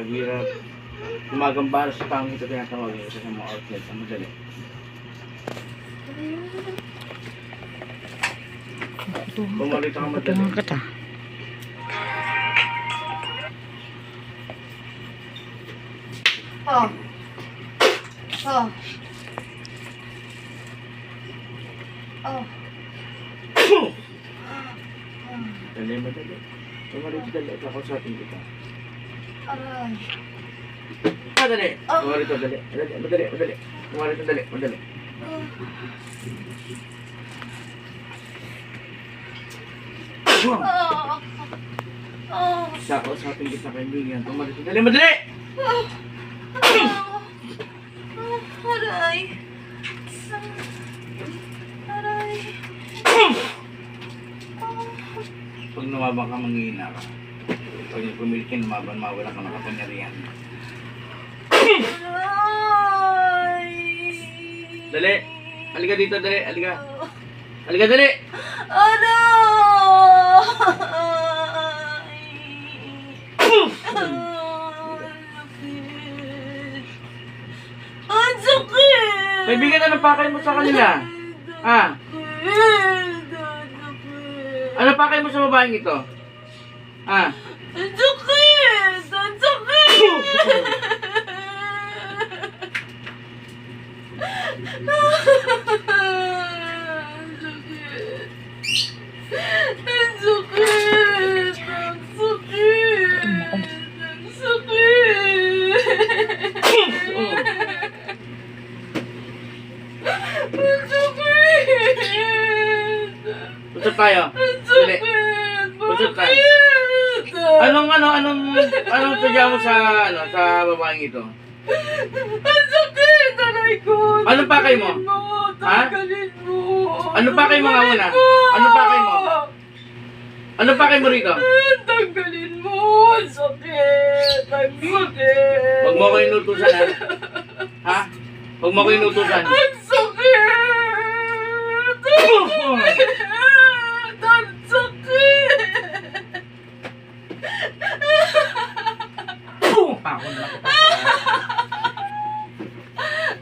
paghirap, gumagambala sa tao ito tinatawag yung isa sa mga outlet. Ang madali. Pumalito ka madali. Patungan ka ta. Oh. Oh. Oh. Dali, madali. Pumalito dali. Ako sa ating kita. Aray. Ah, dali. Pumalito dali. Madali, madali, madali. Pumalito dali, madali. Oh. Oh. Sa ako sa ating kita kaibigan. Pumalito dali, madali! Oh. Aray. Aray. Pag lumabang ka, manghihina ka. Pag pumilit ka, lumaban, mawala ka ng kapangyarihan. Aray. Dali! Halika dito, dali. Halika. Halika, dali! Ang sakit! Kaibigan, ano pakay mo sa kanila? Ha? Ano pakay mo sa babaeng ito? Ha? Ang sakit! Ang sakit! Ang sakit! Ang sakit! Ang sakit! Ang sakit! Ang sakit! Usap tayo. Ang Dali. sakit! Usap tayo. Anong, ano, anong, anong sadya mo sa, ano, sa babaeng ito? Ang sakit! Aray ko! Ano pakay mo? Ha? Tanggalin mo! Ano pakay mo nga muna? Tanggalin Ano pakay mo? Ano pakay mo rito? Tanggalin mo! Ang sakit! Ang sakit! Huwag mo ko inutusan, ha? Ha? Huwag mo ko inutusan. Ang sakit! Ang sakit! Ang sakit! Ako na lang.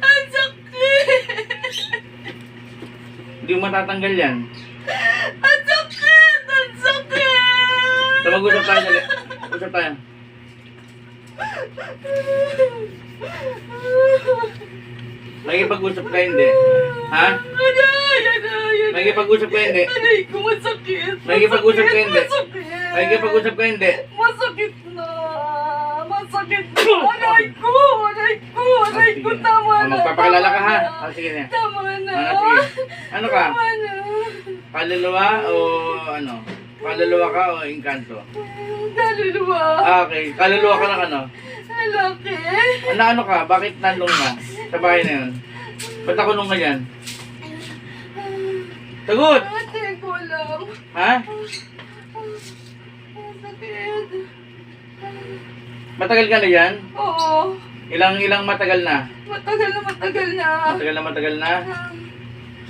Ang sakit! Hindi mo matatanggal yan. Ang sakit! Ang sakit! So mag-usap tayo, dali. Usap tayo. Nakikipag-usap ka hindi. Ha? Aray! Aray! Nakikipag-usap ka hindi. Aray ko, masakit! Nakikipag-usap ka hindi. Masakit! Nakikipag-usap ka hindi. Masakit na! Masakit na! Aray ko! Aray ko! Aray ko! Tama Ah, na! Magpapakilala ka ha? Ah, sige na. na! Tama na! Ah, sige. Ano ka? Tama na! Kaluluwa o ano? Kaluluwa ka o engkanto? Kaluluwa! Ah, okay. Kaluluwa ka ng ano? Lalaki! Ano ano ka? Bakit nandun ka? Sa bahay na yun? Ba't ako nung ganyan? Sagot! Ate ko lang! Ha? Sakit! Matagal ka na yan? Oo! Ilang ilang matagal na? Matagal na matagal na! Matagal na matagal na?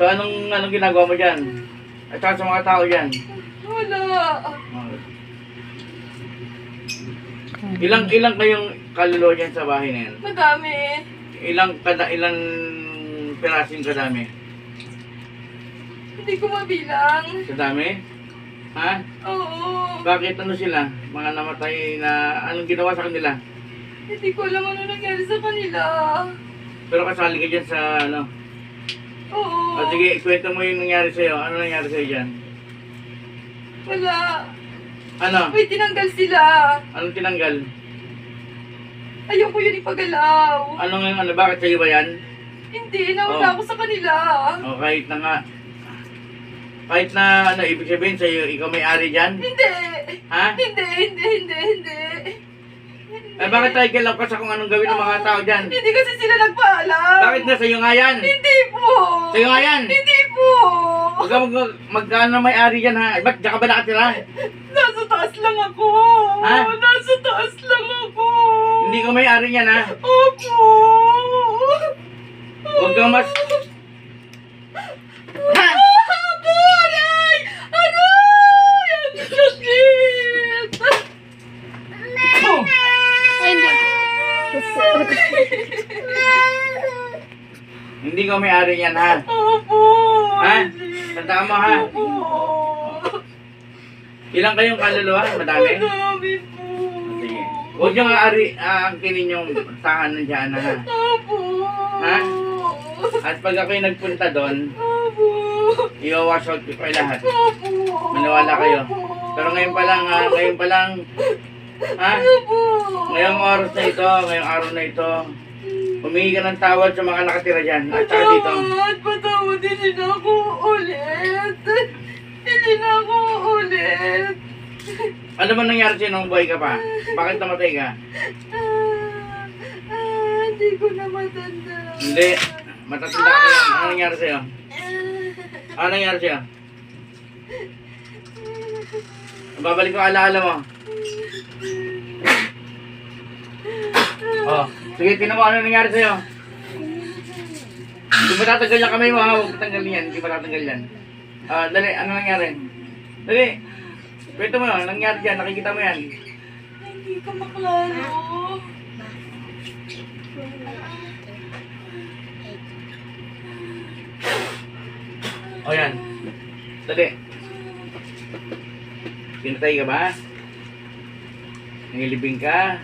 So anong anong ginagawa mo dyan? At saka sa mga tao dyan? Wala! Ilang ilang kayong kaluluwa dyan sa bahay na yan? Madami! Ilang kada ilang pirasing kadami? Hindi ko mabilang! Sa dami? Ha? Oo! Bakit ano sila? Mga namatay na anong ginawa sa kanila? Hindi ko alam ano nangyari sa kanila. Pero kasali ka dyan sa ano? Oo. O sige, ikwento mo yung nangyari sa'yo. Ano nangyari sa'yo dyan? Wala. Ano? May tinanggal sila. Anong tinanggal? Ayoko yun ipagalaw. Anong ano? Bakit sa'yo ba yan? Hindi, nauna Oh. ako sa kanila. O kahit na nga. Kahit na ano, ibig sabihin sa'yo, ikaw may-ari dyan? Hindi. Ha? Hindi, hindi, hindi, hindi. Eh bakit tayo kilaw ka sa kung anong gawin ng mga tao dyan? Hindi kasi sila nagpaalam. Bakit na sa'yo nga yan? Hindi po. Sa'yo nga yan? Hindi po. Huwag ka mag, magkano may-ari dyan ha? Eh, Ba't diyan ka ba nakatira? Nasa taas lang ako. Ha? Nasa taas lang ako. Hindi ko may-ari yan ha? Opo. Huwag kang mas... Ha? Opo, aray! Aray! Ang sakit! Oh! Ay, hindi. Hindi ko may-ari yan, ha? Opo. Ha? Tandaan mo, ha? Opo. Ilang kayong kaluluwa? Madami? Madami po. Sige. Huwag nyo aari, aangkinin yung tahanan dyan, ha? Opo. Ha? At pag ako'y nagpunta doon, Opo. i-wash out ko kayo lahat. Opo. Maniwala kayo. Pero ngayon pa lang, ha? Ngayon pa lang, ha? Opo. Ngayong oras na ito, ngayong araw na ito, humingi ka ng tawad sa mga nakatira dyan. At saka dito. Patawad, patawad, hindi na ako ulit. Hindi na ako ulit. Ano ba nangyari sa'yo nung buhay ka pa? Bakit namatay ka? Ah, ah, hindi ko na matanda. Hindi. Matatanda ka yan. Ano nangyari sa'yo? Ano nangyari sa'yo? Babalik ko alaala mo. Oh, sige, tinan mo ano nangyari sa'yo. Hindi mo tatanggal yung kamay mo ha, huwag mo tanggalin yan, hindi mo tatanggal yan. Ah, dali, ano nangyari? Dali, kwento mo, nangyari dyan, nakikita mo yan. Hindi ko maklaro. O yan, dali. Pinatay ka ba? Nangilibing ka?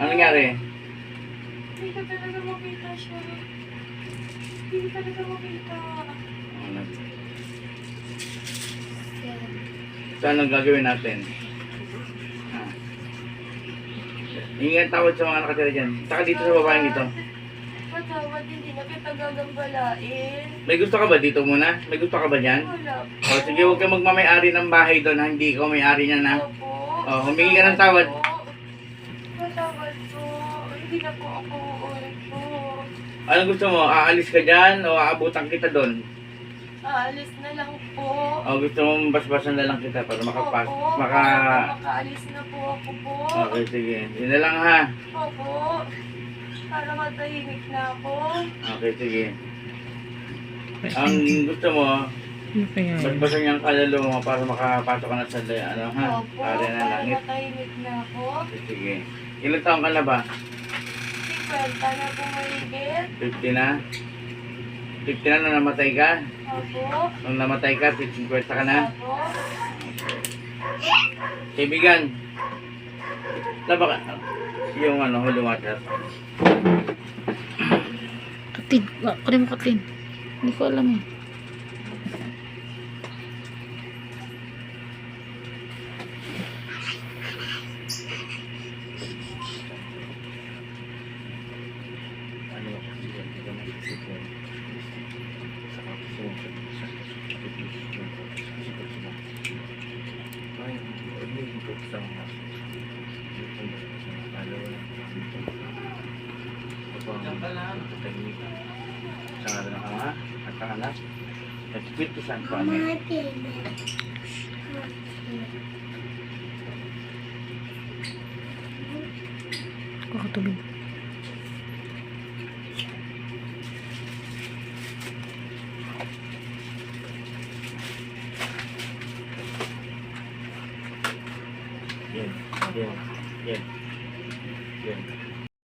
Ano nangyari? Hindi ko talaga makita siya. Hindi ko talaga makita. Ano? So, anong gagawin natin? Hingi ang tawad sa mga nakatira dyan. Saka dito sa babaeng ito. Patawad, hindi na kita gagambalain. May gusto ka ba dito muna? May gusto ka ba dyan? Wala. O sige, huwag kang magmamayari ng bahay doon. ha? Hindi ikaw may-ari niyan ha. Opo. Oh, humingi ka ng tawad. Patawad Anong gusto mo? Aalis ka dyan o aabutan kita doon? Aalis na lang po. O gusto mo basbasan na lang kita para makapas, Opo. maka... Para makaalis na po ako po. Okay, sige. Yun na lang ha. Opo. Para matahimik na ako. Okay, sige. Ang gusto mo, Ano basbasan yung kalalo mo para makapasok ka na sa ano ha? Opo. Para na Para langit. matahimik na ako. Okay, sige. Ilang taong ka na ba? Si Kwenta na po mahigit. 50 na? 50 na nung namatay ka? Opo. Nung namatay ka, 50 ka na? Opo. Kaibigan, laba ka. Yung ano, holy water. Katin. Kunin mo katin. Hindi ko alam eh. Sa ngalan ng Ama at ng Anak at Espiritu Santo. Amen. Kuha tubig.